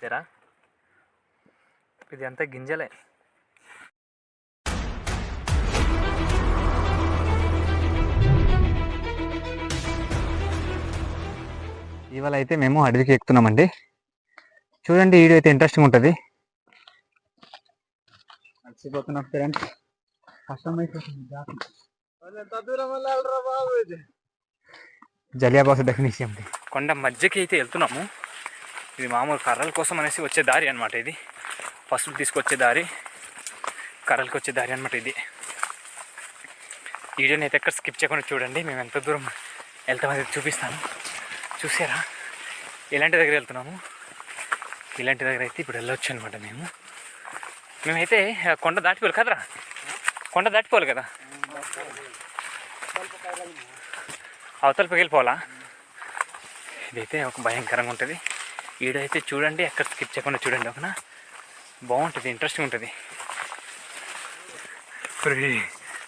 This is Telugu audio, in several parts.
తెరా ఇది అంతా గింజలే. ఇవాళ అయితే మేము అడవికి ఎక్కుతున్నామండి. చూడండి వీడియో అయితే ఇంట్రెస్టింగ్ ఉంటుంది. మర్చిపోతున్నాం ఫ్రెండ్స్ జలియాబాస్ డెఫినేషన్ కొండ మధ్యకి అయితే వెళ్తున్నాము. ఇది మామూలు కర్రల కోసం అనేసి వచ్చే దారి అనమాట ఇది. పసుపు తీసుకొచ్చే దారి కర్రలకు వచ్చే దారి అనమాట ఇది. వీడియోని అయితే ఎక్కడ స్కిప్ చేయకుండా చూడండి. మేము ఎంత దూరం వెళ్తామని చూపిస్తాను. చూసారా? ఇలాంటి దగ్గర వెళ్తున్నాము. ఇలాంటి దగ్గర అయితే ఇప్పుడు వెళ్ళొచ్చు అనమాట మేము. మేమైతే కొండ దాటిపోవాలి కదరా? కొండ దాటిపోవాలి కదా? అవతలపైకి వెళ్ళిపోవాలా? ఇదైతే ఒక భయంకరంగా ఉంటుంది. ఈడైతే చూడండి ఎక్కడ స్కిప్ చేయకుండా చూడండి ఒకనా బాగుంటుంది ఇంట్రెస్టింగ్ ఉంటుంది.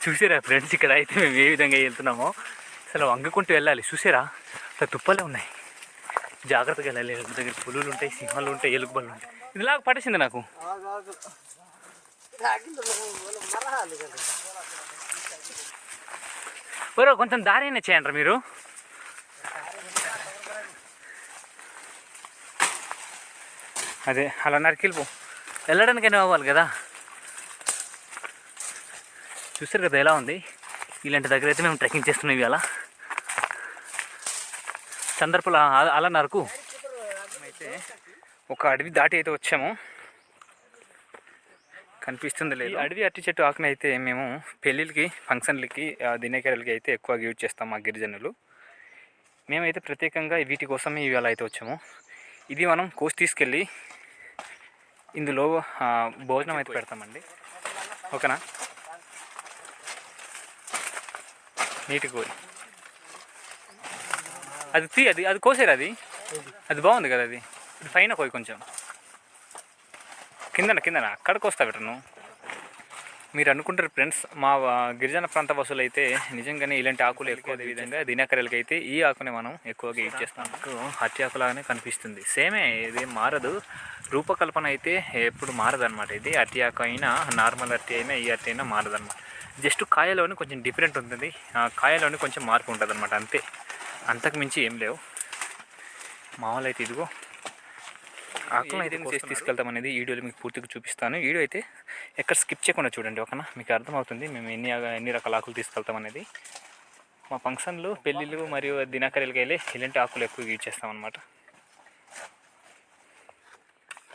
చూసారా ఫ్రెండ్స్? ఇక్కడ అయితే మేము ఏ విధంగా వెళ్తున్నామో? అసలు వంగుకుంటూ వెళ్ళాలి. చూసారా? అసలు తుప్పలే ఉన్నాయి. జాగ్రత్తగా వెళ్ళాలి. దగ్గర పులులు ఉంటాయి సింహాలు ఉంటాయి ఎలుగుబళ్ళు ఉంటాయి. ఇదిలాగా పడేసింది నాకు? బరో కొంచెం దారి అయినా చేయండి మీరు. అదే అలా నరికెళ్ళిపో వెళ్ళడానికైనా అవ్వాలి కదా. చూస్తారు కదా ఎలా ఉంది? ఇలాంటి దగ్గర అయితే మేము ట్రెక్కింగ్ చేస్తున్నాం ఇవాళ. చంద్రపుల అలా- అలా నరకు. అయితే ఒక అడవి దాటి అయితే వచ్చాము. కనిపిస్తుంది లేదు. అడవి అట్టి చెట్టు ఆకుని అయితే మేము పెళ్ళిళ్ళకి ఫంక్షన్లకి ఆ, దినకరలకి అయితే ఎక్కువగా యూజ్ చేస్తాం మా గిరిజనులు. మేమైతే ప్రత్యేకంగా వీటి కోసమే ఇవాళ అయితే వచ్చాము. ఇది మనం కోసి తీసుకెళ్ళి ఇందులో భోజనం అయితే పెడతామండి. ఓకేనా? నీటి కోరి అది తీ అది అది కోసేరు అది? అది బాగుంది కదా అది. ఇది పైన కోయి కొంచెం. కిందన కిందన అక్కడికి వస్తా నువ్వు. మీరు అనుకుంటారు ఫ్రెండ్స్ మా గిరిజన ప్రాంత బస్సులు అయితే నిజంగానే ఇలాంటి ఆకులు ఎక్కువ అదే విధంగా దినకరలకి అయితే ఈ ఆకుని మనం ఎక్కువగా యూజ్ చేస్తాం. హత్య ఆకులాగానే కనిపిస్తుంది. సేమే ఇది మారదు. రూపకల్పన అయితే ఎప్పుడు మారదు అనమాట ఇది. అరటి ఆకు అయినా నార్మల్ అరటి అయినా ఈ అరటి అయినా మారదు అనమాట జస్ట్ కాయలోని కొంచెం డిఫరెంట్ ఉంటుంది. ఆ కాయలోని కొంచెం మార్పు ఉంటుంది అనమాట అంతే. అంతకు మించి ఏం లేవు. మామూలు అయితే ఇదిగో. ఆకులను అయితే చేసి తీసుకెళ్తాం అనేది వీడియోలో మీకు పూర్తిగా చూపిస్తాను. వీడియో అయితే ఎక్కడ స్కిప్ చేయకుండా చూడండి ఓకేనా? మీకు అర్థమవుతుంది మేము ఎన్ని ఎన్ని రకాల ఆకులు తీసుకెళ్తాం అనేది. మా ఫంక్షన్లు పెళ్ళిళ్ళు మరియు దినకరీలకి వెళ్ళి ఇలాంటి ఆకులు ఎక్కువ యూజ్ చేస్తాం అనమాట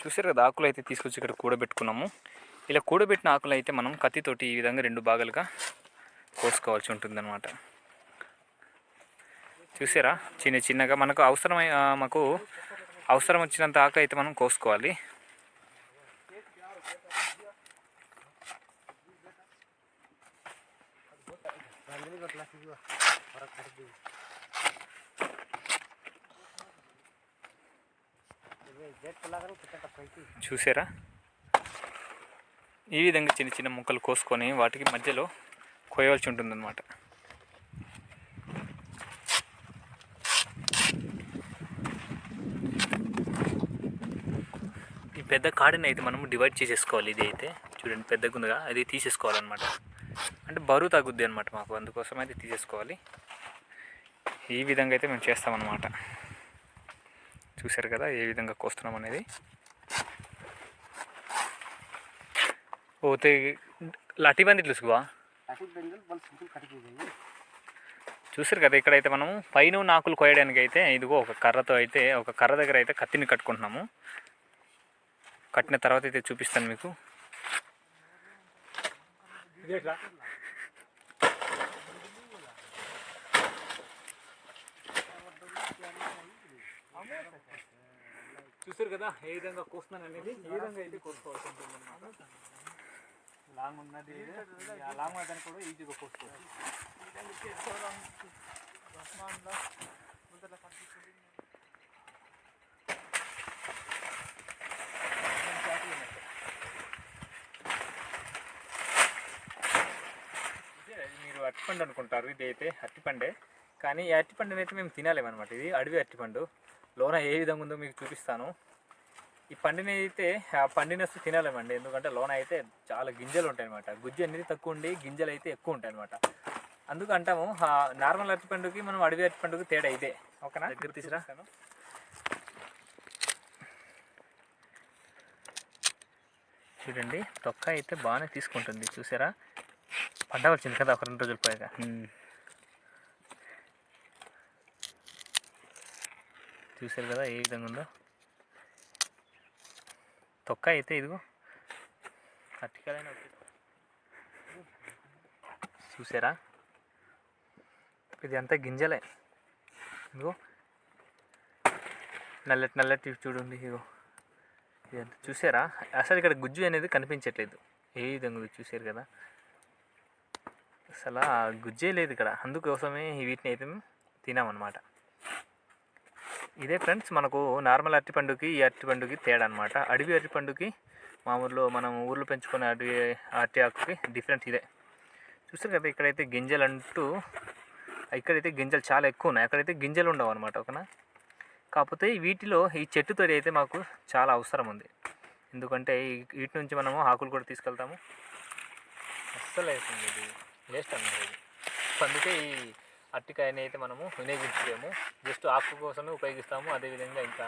చూసారు కదా ఆకులు అయితే తీసుకొచ్చి ఇక్కడ కూడబెట్టుకున్నాము. ఇలా కూడబెట్టిన ఆకులు అయితే మనం కత్తితోటి ఈ విధంగా రెండు భాగాలుగా కోసుకోవాల్సి ఉంటుందన్నమాట. చూసారా? చిన్న చిన్నగా మనకు అవసరమై మాకు అవసరం వచ్చినంత ఆకు అయితే మనం కోసుకోవాలి. చూసారా? ఈ విధంగా చిన్న చిన్న ముక్కలు కోసుకొని వాటికి మధ్యలో కోయవలసి ఉంటుందన్నమాట. పెద్ద కాడిని అయితే మనం డివైడ్ చేసేసుకోవాలి ఇది అయితే. చూడండి పెద్దగా ఉందిగా అది తీసేసుకోవాలన్నమాట. అంటే బరువు తగ్గుద్ది అనమాట మాకు. అందుకోసం అయితే తీసేసుకోవాలి. ఈ విధంగా అయితే మేము చేస్తామన్నమాట. చూశారు కదా ఏ విధంగా కోస్తున్నాం అనేది. పోతే లాఠీ బంది తెలుసుకువా చూసారు కదా ఇక్కడైతే మనము పైన నాకులు కోయడానికి అయితే ఇదిగో ఒక కర్రతో అయితే ఒక కర్ర దగ్గర అయితే కత్తిని కట్టుకుంటున్నాము. కట్టిన తర్వాత అయితే చూపిస్తాను మీకు. చూసారు కదా ఏ విధంగా కోస్తున్నాను అనేది? ఏ విధంగా వెళ్ళి కోసుకోవాల్సి ఉంటుంది లాంగ్ ఉన్నది. ఆ లాంగ్ అదని కూడా ఈజీగా కోసుకోవచ్చు మీరు అరటిపండు అనుకుంటారు. ఇది అయితే అరటిపండే. కానీ ఈ అరటిపండుని అయితే మేము తినాలేమన్నమాట. ఇది అడవి అరటిపండు. లోన ఏ విధంగా ఉందో మీకు చూపిస్తాను. ఈ పండిని అయితే ఆ పండిన వస్తే తినాలేమండి. ఎందుకంటే లోన అయితే చాలా గింజలు ఉంటాయి అనమాట గుజ్జు అనేది తక్కువ ఉండి గింజలు అయితే ఎక్కువ ఉంటాయి అనమాట అందుకు అంటాము నార్మల్ అరటిపండుకి మనం అడవి అరటిపండుకి తేడా ఇదే. ఓకేనా? దగ్గర తీసిరా. చూడండి తొక్క అయితే బాగానే తీసుకుంటుంది. చూసారా? పంట వచ్చింది కదా ఒక రెండు రోజులు పోయాక. చూసారు కదా ఏ విధంగా ఉందో? తొక్క అయితే ఇదిగో. అట్టికాయలైనా చూసారా ఇది అంతా గింజలే. ఇదిగో. నల్లటి నల్లటి చూడండి ఇదిగో. ఇదంతా చూసారా అసలు ఇక్కడ గుజ్జు అనేది కనిపించట్లేదు. ఏ విధంగా చూసారు కదా? అసలు గుజ్జే లేదు ఇక్కడ. అందుకోసమే వీటిని అయితే తినామన్నమాట. ఇదే ఫ్రెండ్స్ మనకు నార్మల్ అరటిపండుకి ఈ అరటిపండుకి తేడా అనమాట అడవి అరటిపండుకి మామూలు మనం ఊర్లో పెంచుకునే అడవి అరటి ఆకుకి డిఫరెన్స్ ఇదే. చూస్తారు కదా ఇక్కడైతే గింజలు అంటూ ఇక్కడైతే గింజలు చాలా ఎక్కువ ఉన్నాయి. అక్కడైతే గింజలు ఉండవు అనమాట ఓకేనా? కాకపోతే వీటిలో ఈ చెట్టు తొడి అయితే మాకు చాలా అవసరం ఉంది. ఎందుకంటే వీటి నుంచి మనము ఆకులు కూడా తీసుకెళ్తాము. అస్సలు వేస్తుంది ఇది వేస్ట్ అన్నమాట అందుకే ఈ అరటికాయని అయితే మనము వినియోగించలేము. జస్ట్ ఆకు కోసమే ఉపయోగిస్తాము అదేవిధంగా ఇంకా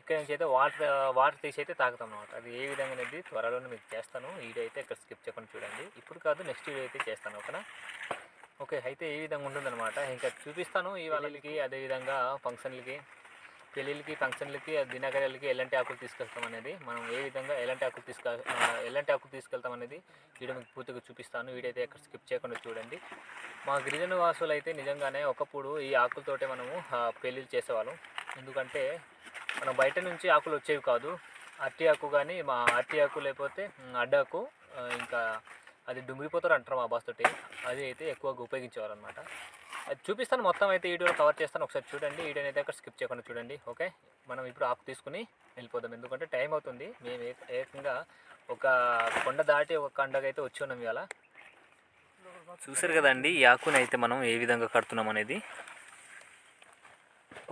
ఇక్కడ నుంచి అయితే వాటర్ వాటర్ తీసి అయితే తాగుతాం అనమాట అది ఏ విధంగా అనేది త్వరలోనే మీకు చేస్తాను. వీడియో అయితే ఇక్కడ స్కిప్ చేయకుండా చూడండి. ఇప్పుడు కాదు నెక్స్ట్ వీడియో అయితే చేస్తాను ఓకేనా? ఓకే అయితే ఈ విధంగా ఉంటుందన్నమాట. ఇంకా చూపిస్తాను ఈ వాళ్ళకి అదేవిధంగా ఫంక్షన్లకి. పెళ్ళిళ్ళకి ఫంక్షన్లకి దినకర్యాలకి ఎలాంటి ఆకులు తీసుకెళ్తాం అనేది మనం ఏ విధంగా ఎలాంటి ఆకులు తీసుక ఎలాంటి ఆకులు తీసుకెళ్తాం అనేది వీడియో మీకు పూర్తిగా చూపిస్తాను. వీడైతే అక్కడ ఎక్కడ స్కిప్ చేయకుండా చూడండి. మా గిరిజన వాసులు అయితే నిజంగానే ఒకప్పుడు ఈ ఆకులతోటే మనము పెళ్ళిళ్ళు చేసేవాళ్ళం. ఎందుకంటే మనం బయట నుంచి ఆకులు వచ్చేవి కాదు. అట్టి ఆకు కానీ మా అట్టి ఆకు లేకపోతే అడ్డాకు ఇంకా అది డుంగిపోతారు అంటారు మా బాస్ తోటి. అది అయితే ఎక్కువగా ఉపయోగించేవారు అనమాట అది చూపిస్తాను మొత్తం అయితే వీడియోలో కవర్ చేస్తాను. ఒకసారి చూడండి వీడియోని అయితే అక్కడ స్కిప్ చేయకుండా చూడండి ఓకే? మనం ఇప్పుడు ఆకు తీసుకుని వెళ్ళిపోదాం. ఎందుకంటే టైం అవుతుంది. మేము ఏకంగా ఒక కొండ దాటి ఒక కొండగా వచ్చి ఉన్నాం ఇవాళ. చూసారు కదండి ఈ ఆకుని అయితే మనం ఏ విధంగా కడుతున్నాం అనేది.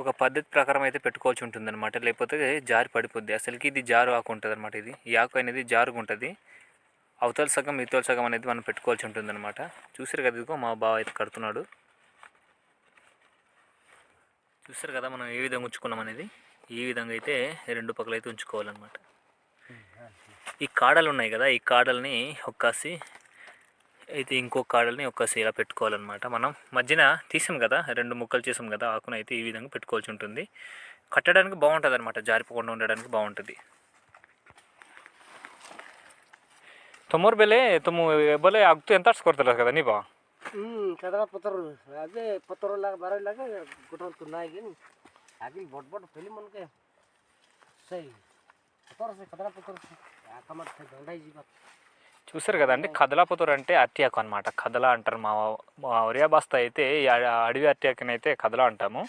ఒక పద్ధతి ప్రకారం అయితే పెట్టుకోవాల్సి ఉంటుంది అనమాట లేకపోతే జారి పడిపోద్ది. అసలుకి ఇది జారు ఆకు ఉంటుంది అనమాట ఇది. ఈ ఆకు అనేది జారుగా ఉంటుంది. అవతల సగం ఇతల సగం అనేది మనం పెట్టుకోవాల్సి ఉంటుంది అనమాట చూసారు కదా ఇదిగో మా బావ అయితే కడుతున్నాడు. చూసారు కదా మనం ఏ విధంగా ఉంచుకున్నాం అనేది? ఈ విధంగా అయితే రెండు పక్కలు అయితే ఉంచుకోవాలన్నమాట. ఈ కాడలు ఉన్నాయి కదా ఈ కాడల్ని ఒక్కాసి అయితే ఇంకో కాడల్ని ఒక్కసి ఇలా పెట్టుకోవాలన్నమాట. మనం మధ్యన తీసాం కదా రెండు ముక్కలు చేసాం కదా ఆకును అయితే ఈ విధంగా పెట్టుకోవాల్సి ఉంటుంది. కట్టడానికి బాగుంటుంది అనమాట జారిపోకుండా ఉండడానికి బాగుంటుంది. ତମର ବେଲେ ତୁମ ବୋଲେ ଆଗକୁ ଏନ୍ତା କରିଦେଲ କଥା ନି ବା କେତେଟା ପତର ଆଗେ ପତର ଲାଗ ବାର ଲାଗେ ଗୋଟେ ତୁନା ହେଇକି ଆଗେ ବଡ଼ ବଡ଼ ଫିଲ୍ମ ମାନକେ ସେଇ ପତର ସେ କେତେଟା ପତର ఆకమాట దండై జీవ చూసారు కదండి కదలాపుతూరు అంటే అట్యాక్ అనమాట కదల అంటారు మా మా ఒరియా బస్తా అయితే ఈ అడవి అట్యాక్ని అయితే కదల అంటాము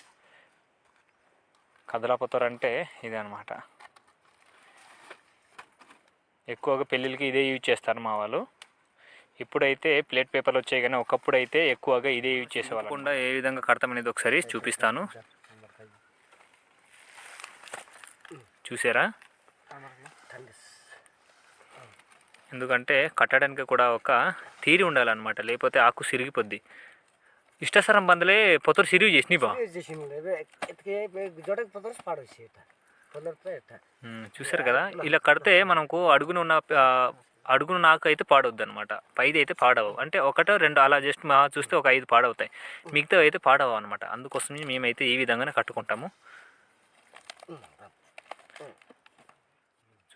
కదలాపుతూరు అంటే ఇదనమాట ఎక్కువగా పెళ్ళిళ్ళకి ఇదే యూజ్ చేస్తారు మా వాళ్ళు. ఇప్పుడైతే ప్లేట్ పేపర్లు వచ్చాయి కానీ ఒకప్పుడు అయితే ఎక్కువగా ఇదే యూజ్ చేసేవాళ్ళు. కాకుండా ఏ విధంగా కడతాం అనేది ఒకసారి చూపిస్తాను. చూసారా? ఎందుకంటే కట్టడానికి కూడా ఒక తీరి ఉండాలన్నమాట. లేకపోతే ఆకు సిరిగిపోద్ది. ఇష్టసరం బందలే పొత్తరు సిరివి చేసినాయి బా. చూసారు కదా? ఇలా కడితే మనకు అడుగున ఉన్న అడుగున నాకు అయితే పాడవద్దు అనమాట పైది అయితే పాడవు. అంటే ఒకటో రెండు అలా జస్ట్ మా చూస్తే ఒక ఐదు పాడవుతాయి. మిగతా అయితే పాడవు అనమాట అందుకోసం మేమైతే ఈ విధంగానే కట్టుకుంటాము.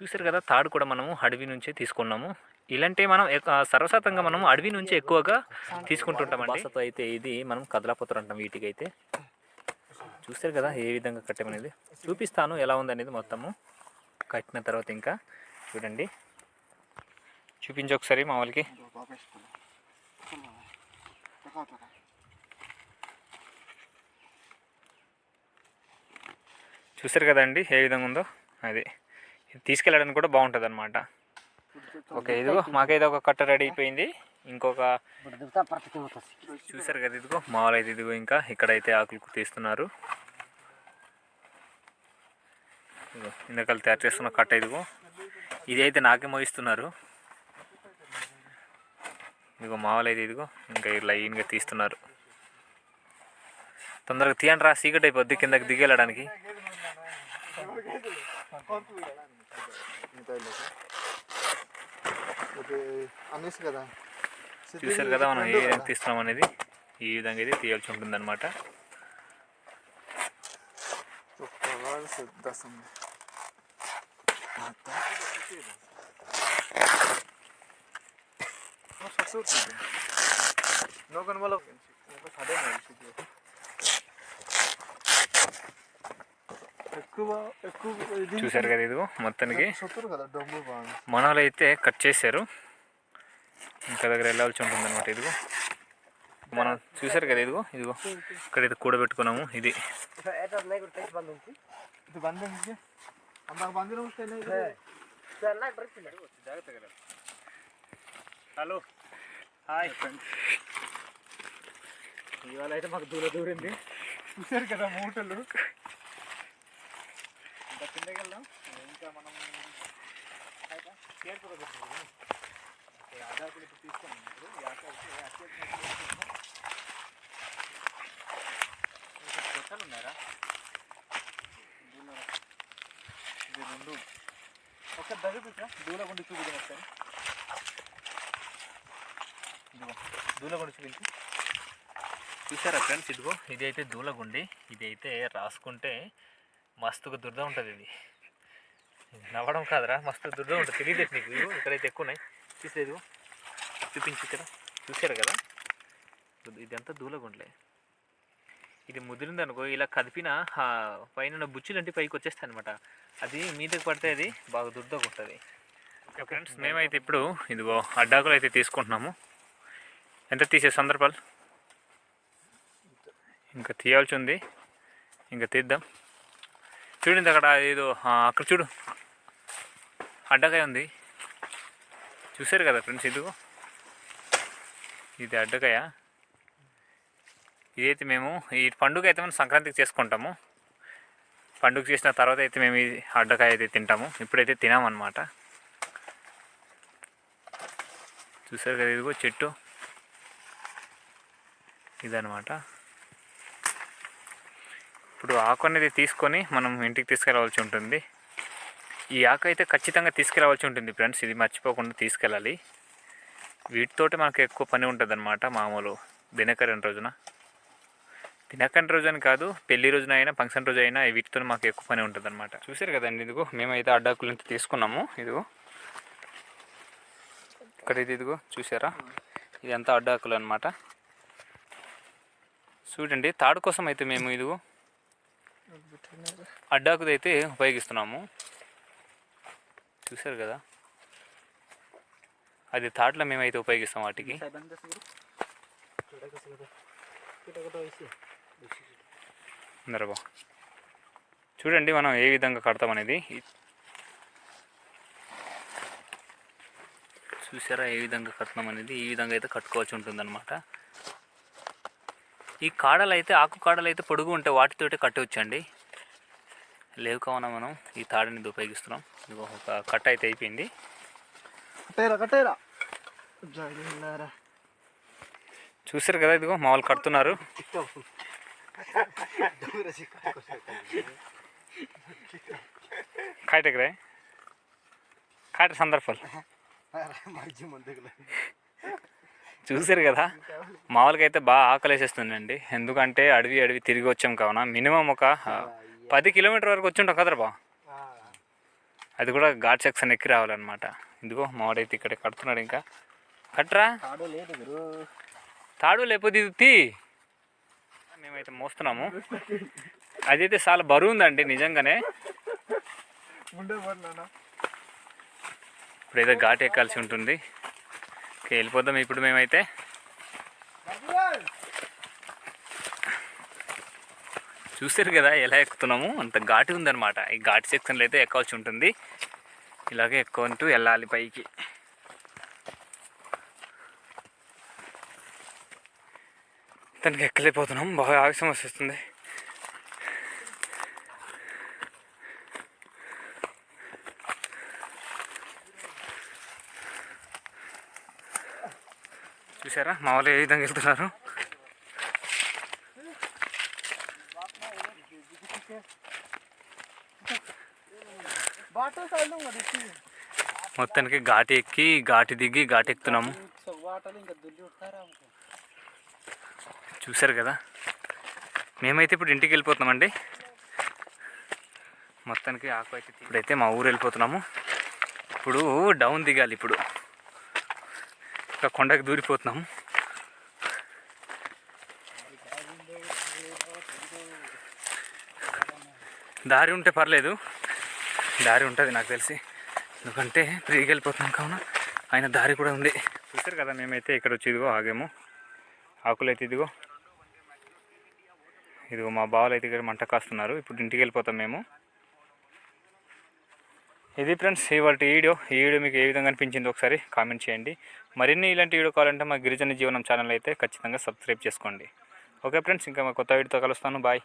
చూసారు కదా? తాడు కూడా మనము అడవి నుంచే తీసుకున్నాము. ఇలాంటి మనం సర్వసాధారణంగా మనం అడవి నుంచి ఎక్కువగా తీసుకుంటుంటామండి. బాసతో అయితే ఇది మనం కదలాపోతారు అంటాం వీటికి అయితే చూస్తారు కదా ఏ విధంగా కట్టమనేది చూపిస్తాను ఎలా ఉందనేది మొత్తము. కట్టిన తర్వాత ఇంకా చూడండి. చూపించి ఒకసారి మా వాళ్ళకి. చూసారు కదండి ఏ విధంగా ఉందో. అది ఇది తీసుకెళ్ళడానికి కూడా బాగుంటుంది అనమాట ఓకే ఇదిగో మాకైతే ఒక కట్ట రెడీ అయిపోయింది. ఇంకొక చూసారు కదా ఇదిగో మామూలు అయితే ఇదిగో ఇంకా ఇక్కడైతే ఆకులు తీస్తున్నారు ఇదిగో ఇందాక తయారు చేస్తున్న కట్ట ఇదిగో. ఇది అయితే నాకే మోయిస్తున్నారు. ఇదిగో మామూలు అయితే ఇదిగో ఇంకా లైన్గా తీస్తున్నారు. తొందరగా తీయండి రా సీకట్ అయిపోద్ది కిందకి దిగేళ్ళడానికి. అనేసి కదా? చూసారు కదా మనం ఏ విధంగా తీస్తున్నాం అనేది ఈ విధంగా అయితే తీయాల్సి ఉంటుందన్నమాట చూసారు కదా ఇది మొత్తానికి మనలో అయితే కట్ చేశారు ఇంకా దగ్గర వెళ్ళాల్సి ఉంటుంది అనమాట ఇదిగో. మనం చూసారు కదా ఇదిగో ఇదిగో. ఇక్కడ ఇది కూడబెట్టుకున్నాము ఇది. హలో. హాయ్. ఇవాళ అయితే మాకు దూర దూరింది. చూసారు కదా మూటలు. ఇంకా కిందకి వెళ్దాం ఇంకా మనం ఉన్నారా ఇది రెండు. ఒక దగ్గర దూలగుండి చూపిద్దాం ఒకసారి. ఇదిగో దూలగుండి చూపించి. చూసారా ఫ్రెండ్స్? ఇదిగో ఇది అయితే దూలగుండి ఇది అయితే రాసుకుంటే మస్తుగా దురద ఉంటుంది ఇది. నవ్వడం కాదురా మస్తు దురద ఉంటుంది. తెలియదు నీకు. ఇదిగో ఇక్కడైతే ఎక్కువ ఉన్నాయి. చూసేది చూపించి ఇక్కడ. చూసారు కదా? ఇదంతా దూలగుండలే. ఇది ముదిరింది అనుకో ఇలా కదిపిన పైన బుచ్చులు అంటే పైకి వచ్చేస్తాయి అనమాట అది మీదకి పడితే అది బాగా దుర్దగా ఉంటుంది. ఓకే ఫ్రెండ్స్ మేమైతే ఇప్పుడు ఇదిగో అడ్డాకులు అయితే తీసుకుంటున్నాము. ఎంత తీసే సందర్భాలు? ఇంకా తీయాల్సి ఉంది. ఇంకా తీద్దాం. చూడండి అక్కడ ఏదో అక్కడ చూడు. అడ్డకాయ ఉంది. చూసారు కదా ఫ్రెండ్స్ ఇదిగో ఇది అడ్డకాయ. ఇదైతే మేము ఈ పండుగ అయితే మనం సంక్రాంతికి చేసుకుంటాము. పండుగ చేసిన తర్వాత అయితే మేము ఇది అడ్డకాయ అయితే తింటాము. ఇప్పుడైతే తినామన్నమాట. చూసారు కదా ఇదిగో చెట్టు. ఇదనమాట ఇప్పుడు ఆకు అనేది తీసుకొని మనం ఇంటికి తీసుకెళ్ళవలసి ఉంటుంది. ఈ ఆకు అయితే ఖచ్చితంగా తీసుకెళ్ళవలసి ఉంటుంది ఫ్రెండ్స్. ఇది మర్చిపోకుండా తీసుకెళ్ళాలి. వీటితోటి మనకు ఎక్కువ పని ఉంటుంది అనమాట మామూలు దినకరణ రోజున. దినకరణ రోజు అని కాదు పెళ్ళి రోజున అయినా ఫంక్షన్ రోజు అయినా వీటితో మాకు ఎక్కువ పని ఉంటుంది అనమాట చూసారు కదండి ఇదిగో మేమైతే అడ్డాకులు ఇంత తీసుకున్నాము. ఇదిగో. ఇక్కడ ఇది ఇదిగో చూసారా? ఇదంతా అడ్డాకులు అనమాట చూడండి తాడు కోసం అయితే మేము ఇదిగో అడ్డాకుది అయితే ఉపయోగిస్తున్నాము. చూసారు కదా? అది తాట్ల మేమైతే ఉపయోగిస్తాం వాటికి. అందరూ చూడండి మనం ఏ విధంగా కడతాం అనేది. చూసారా ఏ విధంగా కడతాం అనేది? ఈ విధంగా అయితే కట్టుకోవాల్సి ఉంటుందన్నమాట. ఈ కాడలు అయితే ఆకు కాడలు అయితే పొడుగు ఉంటే వాటితోటి కట్టవచ్చండి లేవు కావున మనం ఈ తాడిని ఉపయోగిస్తున్నాం. ఇదిగో ఒక కట్ట అయితే అయిపోయింది. కట్టేరా కట్టేరా. చూసారు కదా ఇదిగో మామూలు కడుతున్నారు. కాయటకరే కాట సందర్భాలు. చూసారు కదా మామూలుగా అయితే బాగా ఆకలేసేస్తుందండి. ఎందుకంటే అడవి అడవి తిరిగి వచ్చాం కావున మినిమం ఒక పది కిలోమీటర్ వరకు వచ్చి ఉంటాం కదరా బా అది కూడా ఘాట్ సెక్షన్ ఎక్కి రావాలన్నమాట. ఇదిగో మావాడైతే ఇక్కడ కడుతున్నాడు ఇంకా. కట్రా. తాడు లేకపోతే ఇది తీ. మేమైతే మోస్తున్నాము. అదైతే చాలా బరువు ఉందండి నిజంగానే పడినా ఇప్పుడైతే ఘాట్ ఎక్కాల్సి ఉంటుంది. ఓకే వెళ్ళిపోదాం ఇప్పుడు మేమైతే. చూసారు కదా ఎలా ఎక్కుతున్నాము? అంత ఘాటు ఉందన్నమాట. ఈ ఘాటు సెక్షన్లో అయితే ఎక్కవలసి ఉంటుంది. ఇలాగే ఎక్కువంటూ వెళ్ళాలి పైకి. తనకి ఎక్కలేకపోతున్నాం. బాగా ఆవేశం వస్తుంది. చూసారా మా వాళ్ళు ఏ విధంగా వెళ్తున్నారు? మొత్తానికి ఘాటి ఎక్కి ఘాటి దిగి ఘాటి ఎక్కుతున్నాము. చూసారు కదా? మేమైతే ఇప్పుడు ఇంటికి వెళ్ళిపోతున్నామండి. మొత్తానికి ఆకు అయితే ఇప్పుడైతే మా ఊరు వెళ్ళిపోతున్నాము. ఇప్పుడు డౌన్ దిగాలి ఇప్పుడు. ఇంకా కొండకు దూరిపోతున్నాము. దారి ఉంటే పర్లేదు. దారి ఉంటుంది నాకు తెలిసి. ఎందుకంటే ఫ్రీగా వెళ్ళిపోతున్నాం కావున ఆయన దారి కూడా ఉంది. చూసారు కదా మేమైతే ఇక్కడ వచ్చి ఇదిగో ఆగాము. ఆకులు అయితే ఇదిగో. ఇదిగో మా బావలు అయితే ఇక్కడ మంట కాస్తున్నారు. ఇప్పుడు ఇంటికి వెళ్ళిపోతాం మేము. ఇది ఫ్రెండ్స్ ఇవాళ వీడియో. ఈ వీడియో మీకు ఏ విధంగా అనిపించింది ఒకసారి కామెంట్ చేయండి. మరిన్ని ఇలాంటి వీడియో కావాలంటే మా గిరిజన జీవనం ఛానల్ అయితే ఖచ్చితంగా సబ్స్క్రైబ్ చేసుకోండి. ఓకే ఫ్రెండ్స్ ఇంకా మా కొత్త వీడియోతో కలుస్తాను. బాయ్.